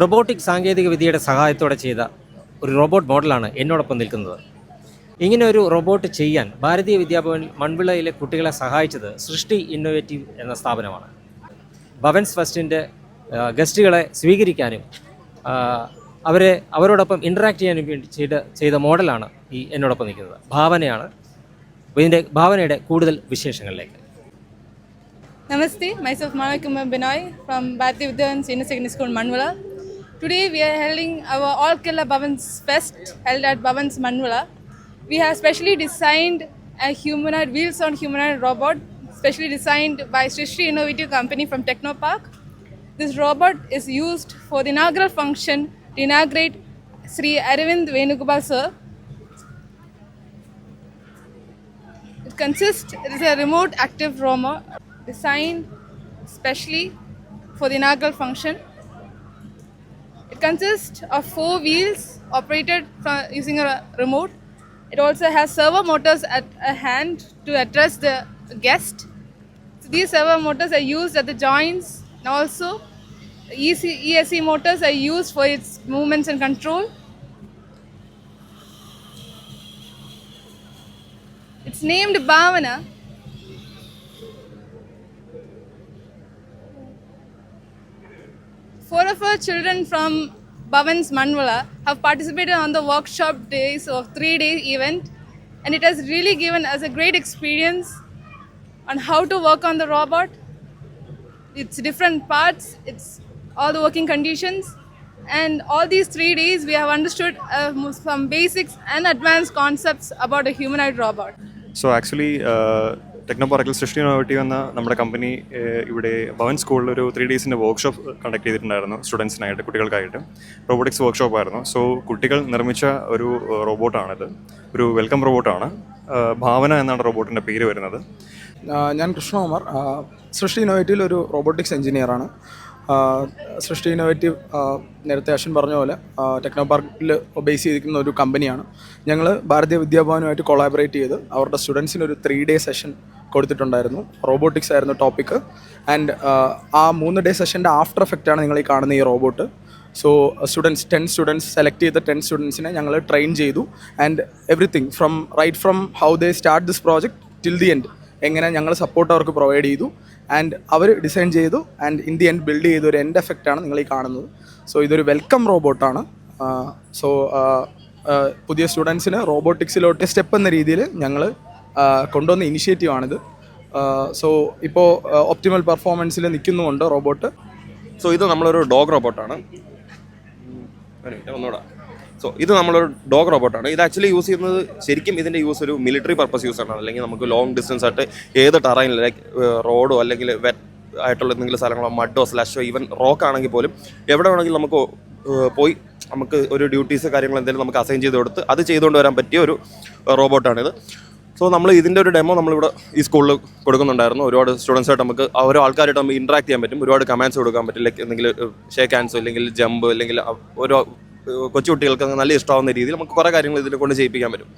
Robotic സാങ്കേതിക വിദ്യയുടെ സഹായത്തോടെ ചെയ്ത ഒരു റോബോട്ട് മോഡലാണ് എന്നോടൊപ്പം നിൽക്കുന്നത്. ഇങ്ങനെ ഒരു റോബോട്ട് ചെയ്യാൻ ഭാരതീയ വിദ്യാഭവൻ മൺവിളയിലെ കുട്ടികളെ സഹായിച്ചത് സൃഷ്ടി ഇന്നോവേറ്റീവ് എന്ന സ്ഥാപനമാണ്. ഭവൻസ് ഫസ്റ്റിന്റെ ഗസ്റ്റുകളെ സ്വീകരിക്കാനും അവരെ അവരോടൊപ്പം ഇൻട്രാക്ട് ചെയ്യാനും വേണ്ടി ചെയ്ത ചെയ്ത മോഡലാണ് ഈ എന്നോടൊപ്പം നിൽക്കുന്നത്. ഭാവനയാണ്. ഇതിന്റെ ഭാവനയുടെ കൂടുതൽ വിശേഷങ്ങളിലേക്ക്. നമസ്തേ. Myself Mara Binoy from Bharatiya Bharati senior secondary school Manvila. Today we are holding our All Kerala Bhavans Fest held at Bhavans Manvala. We have specially designed a humanoid, wheels on humanoid robot, specially designed by Srishri Innovative Company from Technopark. This robot is used for the inaugural function to inaugurate Sri Aravind Venugopal sir. It consists, it is a remote active robot designed specially for the inaugural function. It consists of four wheels operated from using a remote. It also has servo motors at a hand to address the guest. So these servo motors are used at the joints and also EC, ESC motors are used for its movements and control. It's named Bhavana Four of our children from Bhavan's Manwala have participated on the workshop days of three-day event and it has really given us a great experience on how to work on the robot, its different parts, its all the working conditions and all these three days we have understood uh, some basics and advanced concepts about a humanoid robot. So actually uh ടെക്നോ പാർക്കിൽ സൃഷ്ടി innovative എന്ന നമ്മുടെ company ഇവിടെ ഭവൻ സ്കൂളിൽ ഒരു three ഡേയ്സിന്റെ workshop conduct ചെയ്തിട്ടുണ്ടായിരുന്നു സ്റ്റുഡൻസിനായിട്ട് കുട്ടികൾക്കായിട്ട്. റോബോട്ടിക്സ് വർക്ക്ഷോപ്പ് ആയിരുന്നു. സോ കുട്ടികൾ നിർമ്മിച്ച ഒരു റോബോട്ടാണിത് ഒരു വെൽക്കം റോബോട്ടാണ് ഭാവന എന്നാണ് റോബോട്ടിന്റെ പേര് വരുന്നത്. ഞാൻ കൃഷ്ണകുമാർ സൃഷ്ടി ഇന്നോവേറ്റീവിൽ ഒരു റോബോട്ടിക്സ് എഞ്ചിനീയറാണ് സൃഷ്ടി ഇന്നോവേറ്റീവ് നേരത്തെ അശ്വൻ പറഞ്ഞ പോലെ ടെക്നോ പാർക്കിൽ ബേസ് ചെയ്തിരിക്കുന്ന ഒരു കമ്പനിയാണ് ഞങ്ങൾ ഭാരതീയ വിദ്യാഭവനുമായിട്ട് കൊളാബറേറ്റ് ചെയ്ത് അവരുടെ സ്റ്റുഡൻസിന് ഒരു ത്രീ ഡേ സെഷൻ കൊടുത്തിട്ടുണ്ടായിരുന്നു. റോബോട്ടിക്സ് ആയിരുന്നു ടോപ്പിക്ക് ആൻഡ് ആ മൂന്ന് ഡേ സെഷന്റെ ആഫ്റ്റർ എഫക്റ്റ് ആണ് നിങ്ങൾ ഈ കാണുന്ന ഈ robot so students ten students select ചെയ്ത ടെൻ സ്റ്റുഡൻസിനെ ഞങ്ങൾ ട്രെയിൻ ചെയ്തു. And everything from right from how they start this project till the end എങ്ങനെ ഞങ്ങൾ സപ്പോർട്ട് അവർക്ക് പ്രൊവൈഡ് ചെയ്തു. ആൻഡ് അവർ ഡിസൈൻ ചെയ്തു. And in the end build ചെയ്ത ഒരു എൻഡ് എഫക്റ്റാണ് നിങ്ങൾ ഈ കാണുന്നത്. സോ ഇതൊരു വെൽക്കം റോബോട്ടാണ് സോ പുതിയ സ്റ്റുഡൻസിന് റോബോട്ടിക്സിലോട്ട് സ്റ്റെപ്പ് എന്ന രീതിയിൽ ഞങ്ങൾ കൊണ്ടുവന്ന ഇനിഷ്യേറ്റീവാണിത് സോ ഇപ്പോൾ ഒപ്റ്റിമൽ പെർഫോമൻസിൽ നിൽക്കുന്നുമുണ്ട് റോബോട്ട്. സോ ഇത് നമ്മളൊരു ഡോഗ് റോബോട്ടാണ്. സോ ഇത് നമ്മളൊരു ഡോഗ് റോബോട്ടാണ്. ഇത് ആക്ച്വലി യൂസ് ചെയ്യുന്നത് ശരിക്കും ഇതിന്റെ യൂസ് ഒരു മിലിറ്ററി പർപ്പസ് യൂസ് ആണ്. അല്ലെങ്കിൽ നമുക്ക് ലോങ് ഡിസ്റ്റൻസ് ആയിട്ട് ഏത് ടറൈൻ ലൈക്ക് റോഡോ അല്ലെങ്കിൽ വെറ്റ് ആയിട്ടുള്ള എന്തെങ്കിലും സ്ഥലങ്ങളോ മഡോ സ്ലാഷോ ഈവൻ റോക്ക് ആണെങ്കിൽ പോലും എവിടെ വേണമെങ്കിലും നമുക്ക് പോയി നമുക്ക് ഒരു ഡ്യൂട്ടീസ് കാര്യങ്ങൾ എന്തെങ്കിലും നമുക്ക് അസൈൻ ചെയ്ത് കൊടുത്ത് അത് ചെയ്തുകൊണ്ട് വരാൻ പറ്റിയ ഒരു റോബോട്ടാണിത്. സോ നമ്മൾ ഇതിന്റെ ഒരു ഡെമോ നമ്മളിവിടെ ഈ സ്കൂളിൽ കൊടുക്കുന്നുണ്ടായിരുന്നു. ഒരുപാട് സ്റ്റുഡൻസായിട്ട് നമുക്ക് ഓരോ ആൾക്കാരായിട്ട് നമുക്ക് ഇൻട്രാക്ട് ചെയ്യാൻ പറ്റും. ഒരുപാട് കമാൻഡ്സ് കൊടുക്കാൻ പറ്റും. ലൈക്ക് എന്തെങ്കിലും ഷേക്ക് ഹാൻഡ്സോ അല്ലെങ്കിൽ ജമ്പ് അല്ലെങ്കിൽ ഓരോ കൊച്ചുകുട്ടികൾക്ക് കൊച്ചു കുട്ടികൾക്ക് നല്ല ഇഷ്ടമാവുന്ന രീതിയിൽ നമുക്ക് കുറേ കാര്യങ്ങൾ ഇതിൽ കൊണ്ട് ചെയ്യിപ്പിക്കാൻ പറ്റും.